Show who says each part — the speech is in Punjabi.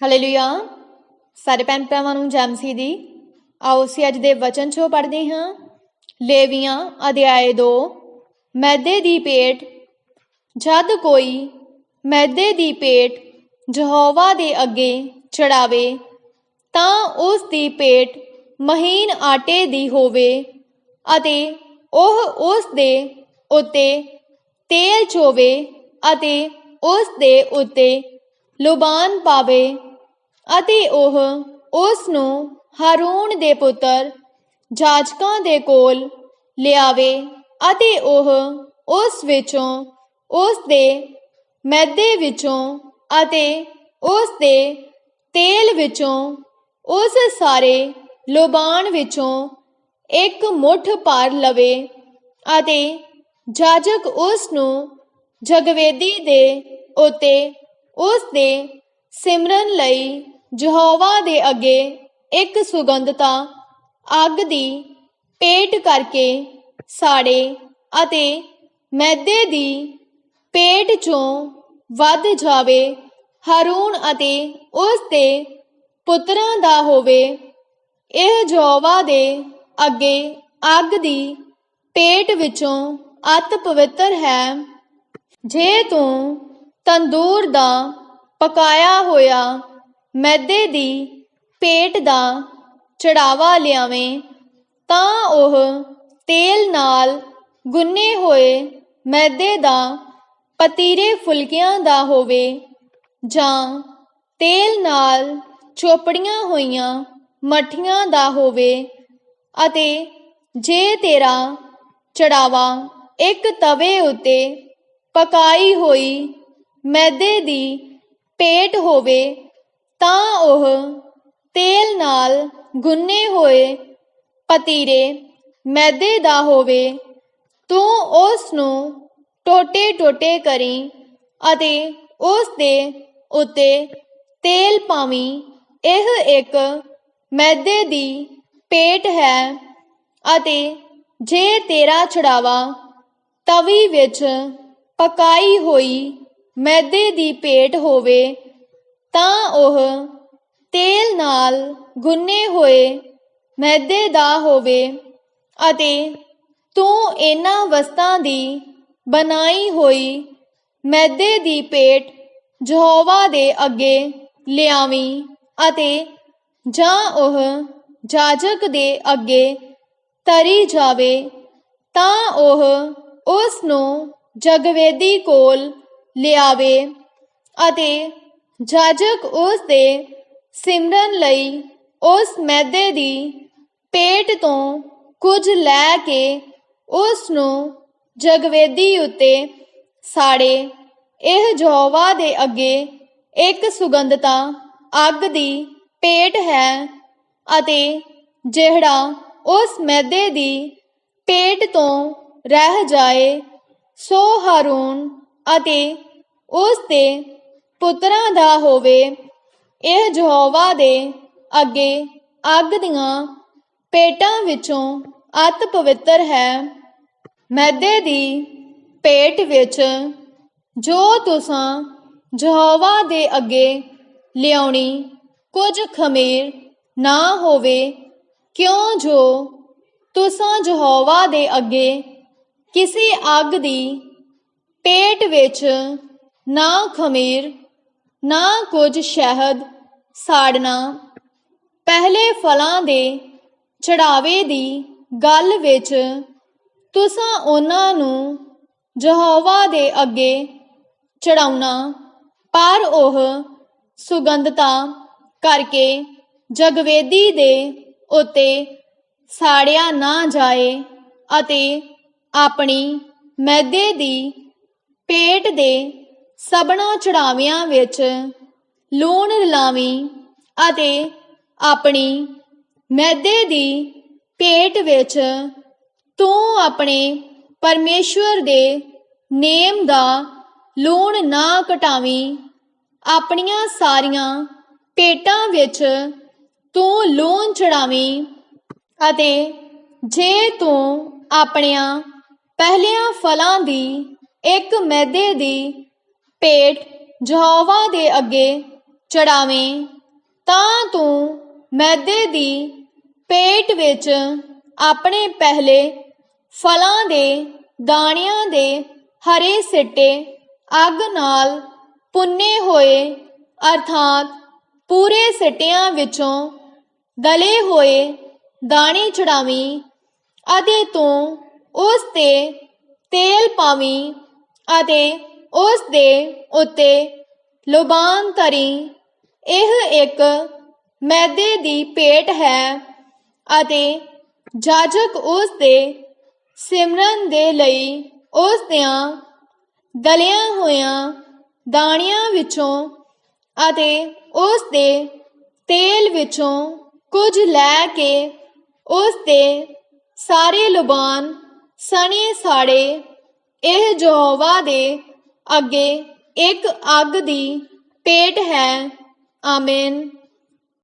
Speaker 1: ਹਾਲੇਲੂਇਆ ਸਾਰੇ ਭੈਣ ਭਰਾਵਾਂ ਨੂੰ ਜੈਮਸੀ ਦੀ ਆਓ ਅਸੀਂ ਅੱਜ ਦੇ ਵਚਨ ਚੋਂ ਪੜ੍ਹਦੇ ਹਾਂ। ਲੇਵੀਆਂ, ਅਧਿਆਏ 2 ਮੈਦੇ ਦੀ ਪੇਟ, ਜਦ ਕੋਈ ਮੈਦੇ ਦੀ ਪੇਟ ਯਹੋਵਾ ਦੇ ਅੱਗੇ ਚੜਾਵੇ ਤਾਂ ਉਸ ਦੀ ਪੇਟ ਮਹੀਨ ਆਟੇ ਦੀ ਹੋਵੇ ਅਤੇ ਉਹ ਉਸ ਦੇ ਉੱਤੇ ਤੇਲ ਚੋਵੇ ਅਤੇ ਉਸ ਦੇ ਉੱਤੇ ਲੁਬਾਨ ਪਾਵੇ। ਅਤੇ ਉਹ ਉਸ ਨੂੰ ਹਾਰੂਨ ਦੇ ਪੁੱਤਰ ਜਾਜਕਾਂ ਦੇ ਕੋਲ ਲਿਆਵੇ ਅਤੇ ਉਹ ਉਸ ਵਿੱਚੋਂ, ਉਸ ਦੇ ਮੈਦੇ ਵਿੱਚੋਂ ਅਤੇ ਉਸ ਦੇ ਤੇਲ ਵਿੱਚੋਂ, ਉਸ ਸਾਰੇ ਲੋਬਾਨ ਵਿੱਚੋਂ ਇੱਕ ਮੁੱਠ ਭਰ ਲਵੇ ਅਤੇ ਜਾਜਕ ਉਸ ਨੂੰ ਜਗਵੇਦੀ ਦੇ ਉਤੇ ਉਸ ਦੇ ਸਿਮਰਨ ਲਈ ਯਹੋਵਾ ਦੇ ਅੱਗੇ ਇੱਕ ਸੁਗੰਧਤਾ ਅੱਗ ਦੀ ਪੇਟ ਕਰਕੇ ਸਾੜੇ ਅਤੇ ਮੈਦੇ ਦੀ ਪੇਟ ਚੋਂ ਵੱਧ ਜਾਵੇ, ਹਾਰੂਨ ਅਤੇ ਉਸ ਦੇ ਪੁੱਤਰਾਂ ਦਾ ਹੋਵੇ। ਇਹ ਯਹੋਵਾ ਦੇ ਅੱਗੇ ਅੱਗ ਦੀ ਪੇਟ ਵਿੱਚੋਂ ਅਤ ਪਵਿੱਤਰ ਹੈ। ਜੇ ਤੂੰ ਤੰਦੂਰ ਦਾ ਪਕਾਇਆ ਹੋਇਆ ਮੈਦੇ ਦੀ ਪੇਟ ਦਾ ਚੜਾਵਾ ਲਿਆਵੇਂ, ਤਾਂ ਉਹ ਤੇਲ ਨਾਲ ਗੁੰਨੇ ਹੋਏ ਮੈਦੇ ਦਾ ਪਤੀਰੇ ਫੁਲਕਿਆਂ ਦਾ ਹੋਵੇ ਜਾਂ ਤੇਲ ਨਾਲ ਚੋਪੜੀਆਂ ਹੋਈਆਂ ਮੱਠੀਆਂ ਦਾ ਹੋਵੇ ਅਤੇ ਜੇ ਤੇਰਾ ਚੜਾਵਾ ਇੱਕ ਤਵੇ ਉਤੇ ਪਕਾਈ ਹੋਈ ਮੈਦੇ ਦੀ ਪੇਟ ਹੋਵੇ ਤਾਂ ਉਹ ਤੇਲ ਨਾਲ ਗੁੰਨੇ ਹੋਏ ਪਤੀਰੇ ਮੈਦੇ ਦਾ ਹੋਵੇ, ਤੂੰ ਉਸ ਨੂੰ ਟੋਟੇ ਟੋਟੇ ਕਰੀ ਅਤੇ ਉਸ ਦੇ ਉੱਤੇ ਤੇਲ ਪਾਵੀਂ। ਇਹ ਇੱਕ ਮੈਦੇ ਦੀ ਪੇਟ ਹੈ ਅਤੇ ਜੇ ਤੇਰਾ ਚੜਾਵਾ ਤਵੀ ਵਿੱਚ ਪਕਾਈ ਹੋਈ ਮੈਦੇ ਦੀ ਪੇਟ ਹੋਵੇ ਤਾਂ ਉਹ ਤੇਲ ਨਾਲ ਗੁੰਨੇ ਹੋਏ ਮੈਦੇ ਦਾ ਹੋਵੇ ਅਤੇ ਤੂੰ ਇਹਨਾਂ ਵਸਤਾਂ ਦੀ ਬਣਾਈ ਹੋਈ ਮੈਦੇ ਦੀ ਪੇਟ ਯਹੋਵਾ ਦੇ ਅੱਗੇ ਲਿਆਵੀਂ ਅਤੇ ਜਾਂ ਉਹ ਜਾਜਕ ਦੇ ਅੱਗੇ ਤਰੀ ਜਾਵੇ, ਤਾਂ ਉਹ ਉਸ ਨੂੰ ਜਗਵੇਦੀ ਕੋਲ ਲਿਆਵੇ ਅਤੇ ਜਾਜਕ ਉਸ ਦੇ ਸਿਮਰਨ ਲਈ ਉਸ ਮੈਦੇ ਦੀ ਪੇਟ ਤੋਂ ਕੁਝ ਲੈ ਕੇ ਉਸ ਨੂੰ ਜਗਵੇਦੀ ਉਤੇ ਸਾੜੇ। ਇਹ ਯਹੋਵਾ ਦੇ ਅੱਗੇ ਇੱਕ ਸੁਗੰਧਤਾ ਅੱਗ ਦੀ ਪੇਟ ਹੈ ਅਤੇ ਜਿਹੜਾ ਉਸ ਮੈਦੇ ਦੀ ਪੇਟ ਤੋਂ ਰਹਿ ਜਾਏ, ਸੋ ਹਰੂਨ ਅਤੇ ਉਸ ਦੇ ਪੁੱਤਰਾਂ ਦਾ ਹੋਵੇ, ਇਹ ਯਹੋਵਾ ਦੇ ਅੱਗੇ ਅੱਗ ਦੀਆਂ ਪੇਟਾਂ ਵਿੱਚੋਂ ਅਤ ਪਵਿੱਤਰ ਹੈ। ਮੈਦੇ ਦੀ ਪੇਟ ਵਿੱਚ ਜੋ ਤੁਸਾਂ ਯਹੋਵਾ ਦੇ ਅੱਗੇ ਲਿਆਉਣੀ ਕੁਝ ਖਮੀਰ ਨਾ ਹੋਵੇ, ਕਿਉਂ ਜੋ ਤੁਸਾਂ ਯਹੋਵਾ ਦੇ ਅੱਗੇ ਕਿਸੇ ਅੱਗ ਦੀ ਪੇਟ ਵਿੱਚ ਨਾ ਖਮੀਰ ਨਾ ਕੁਝ ਸ਼ਹਿਦ ਸਾੜਨਾ। ਪਹਿਲੇ ਫਲਾਂ ਦੇ ਚੜਾਵੇ ਦੀ ਗੱਲ ਵਿੱਚ ਤੁਸਾਂ ਉਹਨਾਂ ਨੂੰ ਯਹੋਵਾ ਦੇ ਅੱਗੇ ਚੜਾਉਣਾ, ਪਰ ਉਹ ਸੁਗੰਧਤਾ ਕਰਕੇ ਜਗਵੇਦੀ ਦੇ ਉਤੇ ਸਾੜਿਆ ਨਾ ਜਾਏ ਅਤੇ ਆਪਣੀ ਮੈਦੇ ਦੀ ਪੇਟ ਦੇ ਸਭਨਾ ਚੜਾਵਿਆਂ ਵਿੱਚ ਲੂਣ ਰਲਾਵੀਂ ਅਤੇ ਆਪਣੀ ਮੈਦੇ ਦੀ ਪੇਟ ਵਿੱਚ ਤੂੰ ਆਪਣੇ ਪਰਮੇਸ਼ਵਰ ਦੇ ਨੇਮ ਦਾ ਲੂਣ ਨਾ ਘਟਾਵੀਂ ਆਪਣੀਆਂ ਸਾਰੀਆਂ ਪੇਟਾਂ ਵਿੱਚ ਤੂੰ ਲੂਣ ਚੜਾਵੀਂ ਅਤੇ ਜੇ ਤੂੰ ਆਪਣੀਆਂ ਪਹਿਲਿਆਂ ਫਲਾਂ ਦੀ ਇੱਕ ਮੈਦੇ ਦੀ ਪੇਟ ਯਹੋਵਾ ਦੇ ਅੱਗੇ ਚੜਾਵੇਂ ਤਾਂ ਤੂੰ ਮੈਦੇ ਦੀ ਪੇਟ ਵਿੱਚ ਆਪਣੇ ਪਹਿਲੇ ਫਲਾਂ ਦੇ ਦਾਣਿਆਂ ਦੇ ਹਰੇ ਸਿੱਟੇ ਅੱਗ ਨਾਲ ਪੁੰਨੇ ਹੋਏ, ਅਰਥਾਤ ਪੂਰੇ ਸਿੱਟਿਆਂ ਵਿੱਚੋਂ ਗਲੇ ਹੋਏ ਦਾਣੇ ਚੜਾਵੀਂ ਅਤੇ ਤੂੰ ਉਸ ਤੇ ਤੇਲ ਪਾਵੀਂ ਅਤੇ ਉਸ ਦੇ ਉੱਤੇ ਲੁਬਾਨ ਤਰੀ ਇਹ ਇੱਕ ਮੈਦੇ ਦੀ ਪੇਟ ਹੈ ਅਤੇ ਜਾਜਕ ਉਸ ਦੇ ਸਿਮਰਨ ਦੇ ਲਈ ਉਸ ਦਿਆਂ ਦਲਿਆਂ ਹੋਇਆਂ ਦਾਣਿਆਂ ਵਿੱਚੋਂ ਅਤੇ ਉਸ ਦੇ ਤੇਲ ਵਿੱਚੋਂ ਕੁਝ ਲੈ ਕੇ ਉਸ ਦੇ ਸਾਰੇ ਲੁਬਾਨ ਸਣੇ ਸਾੜੇ। ਇਹ ਯਹੋਵਾ ਦੇ ਅੱਗੇ ਇੱਕ ਅੱਗ ਦੀ ਪੇਟ ਹੈ। ਆਮੇਨ।